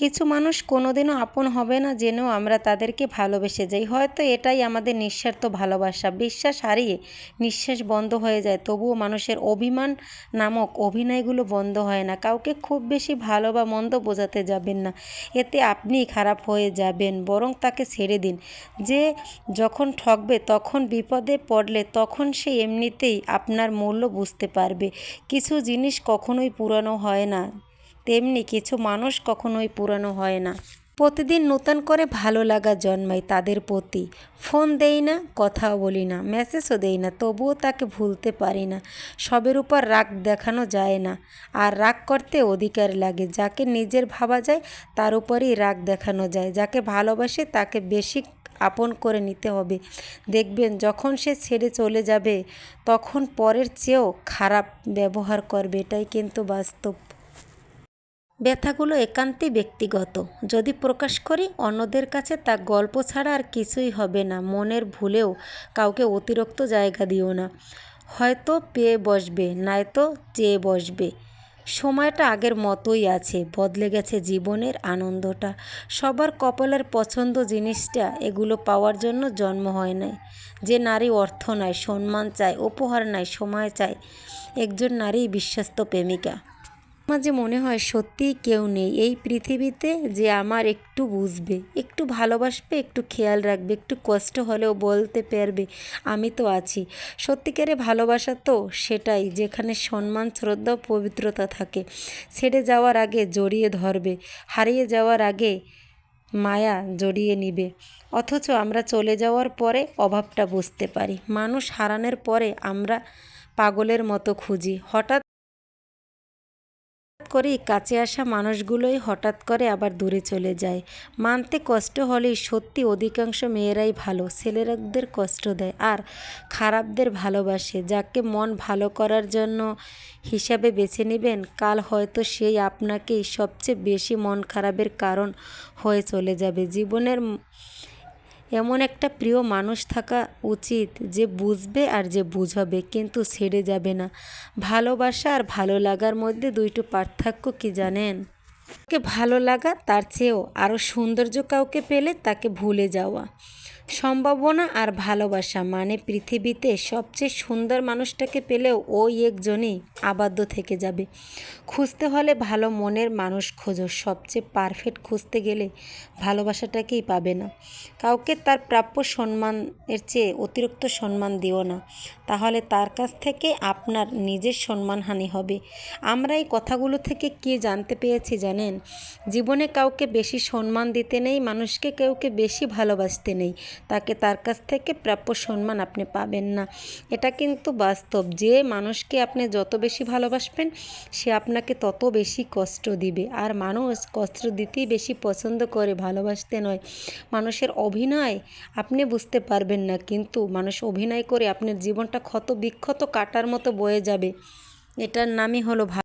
কিছু মানুষ কোনোদিনও আপন হবে না জেনেও আমরা তাদেরকে ভালোবেসে যাই। হয়তো এটাই আমাদের নিঃস্বার্থ ভালোবাসা। বিশ্বাস হারিয়ে নিঃশ্বাস বন্ধ হয়ে যায়, তবুও মানুষের অভিমান নামক অভিনয়গুলো বন্ধ হয় না। কাউকে খুব বেশি ভালো বা মন্দ বোঝাতে যাবেন না। এতে আপনিই খারাপ হয়ে যাবেন, বরং তাকে ছেড়ে দিন। যে যখন ঠকবে, তখন বিপদে পড়লে তখন সে এমনিতেই আপনার মূল্য বুঝতে পারবে। কিছু জিনিস কখনোই পুরানো হয় না। তেমনি কিছু মানুষ কখনোই পুরানো হয় না। প্রতিদিন নূতন করে ভালো লাগা জন্মায় তাদের প্রতি। ফোন দেই না, কথাও বলি না মেসেজও দেই না, তবুও তাকে ভুলতে পারি না। সবের উপর রাগ দেখানো যায় না, আর রাগ করতে অধিকার লাগে। যাকে নিজের ভাবা যায়, তার উপরেই রাগ দেখানো যায়। যাকে ভালোবাসে, তাকে বেশি আপন করে নিতে হবে। দেখবেন, যখন সে ছেড়ে চলে যাবে, তখন পরের চেয়েও খারাপ ব্যবহার করবে। এটাই কিন্তু বাস্তব। ব্যথাগুলো একান্তই ব্যক্তিগত। যদি প্রকাশ করি, অন্যদের কাছে তা গল্প ছাড়া আর কিছুই হবে না। মনের ভুলেও কাউকে অতিরিক্ত জায়গা দিও না। হয়তো পেয়ে বসবে, নয়তো চেয়ে বসবে। সময়টা আগের মতোই আছে, বদলে গেছে জীবনের আনন্দটা। সবার কপালের পছন্দ জিনিসটা এগুলো পাওয়ার জন্য জন্ম হয় নাই। যে নারী অর্থ নাই, সম্মান চায়, উপহার নাই, সময় চায়, একজন নারী বিশ্বস্ত প্রেমিকা। মাঝে মনে হয়, সত্যিই কেউ নেই। এই পৃথিবীতে যে আমার একটু বুঝবে, একটু ভালোবাসবে, একটু খেয়াল রাখবে, একটু কষ্ট হলেও বলতে পারবে, আমি তো আছি। সত্যিকারে ভালোবাসা তো সেটাই, যেখানে সম্মান, শ্রদ্ধা, পবিত্রতা থাকে। ছেড়ে যাওয়ার আগে জড়িয়ে ধরবে, হারিয়ে যাওয়ার আগে মায়া জড়িয়ে নিবে। অথচ আমরা চলে যাওয়ার পরে অভাবটা বুঝতে পারি। মানুষ হারানোর পরে আমরা পাগলের মতো খুঁজি। হঠাৎ করেই কাছে আসা মানুষগুলোই হঠাৎ করে আবার দূরে চলে যায়। মানতে কষ্ট হলেই সত্যি অধিকাংশ মেয়েরাই ভালো, ছেলেরাদের কষ্ট দেয় আর খারাপদের ভালোবাসে। যাকে মন ভালো করার জন্য হিসাবে বেছে নেবেন, কাল হয়তো সেই আপনাকেই সবচেয়ে বেশি মন খারাপের কারণ হয়ে চলে যাবে। জীবনের এমন একটা প্রিয় মানুষ থাকা উচিত যে বুঝবে আর যে বুঝাবে, কিন্তু ছেড়ে যাবে না। ভালোবাসা আর ভালো লাগার মধ্যে দুইটো পার্থক্য কি জানেন? তাকে ভালো লাগা তার চেয়েও আরও সৌন্দর্য কাউকে পেলে তাকে ভুলে যাওয়া। সম্ভাবনা আর ভালোবাসা মানে পৃথিবীতে সবচেয়ে সুন্দর মানুষটাকে পেলেও ওই একজনই আবদ্ধ থেকে যাবে। খুঁজতে হলে ভালো মনের মানুষ খোঁজো, সবচেয়ে পারফেক্ট খুঁজতে গেলে ভালোবাসাটাকেই পাবে না। কাউকে তার প্রাপ্য সম্মানের চেয়ে অতিরিক্ত সম্মান দিও না, তাহলে তার কাছ থেকে আপনার নিজের সম্মানহানি হবে। আমরা এই কথাগুলো থেকে কি জানতে পেরেছি জানেন? জীবনে কাউকে বেশি সম্মান দিতে নেই, মানুষকে কাউকে বেশি ভালোবাসতে নেই। তাকে তার কাছ থেকে প্রাপ্য সম্মান আপনি পাবেন না। এটা কিন্তু বাস্তব। যে মানুষকে আপনি যত বেশি ভালোবাসবেন, সে আপনাকে তত বেশি কষ্ট দিবে। আর মানুষ কষ্ট দিতেই বেশি পছন্দ করে ভালোবাসতে নয়। মানুষের অভিনয় আপনি বুঝতে পারবেন না, কিন্তু মানুষ অভিনয় করে আপনার জীবনটা ক্ষত বিক্ষত কাটার মতো বয়ে যাবে। এটার নামই হলো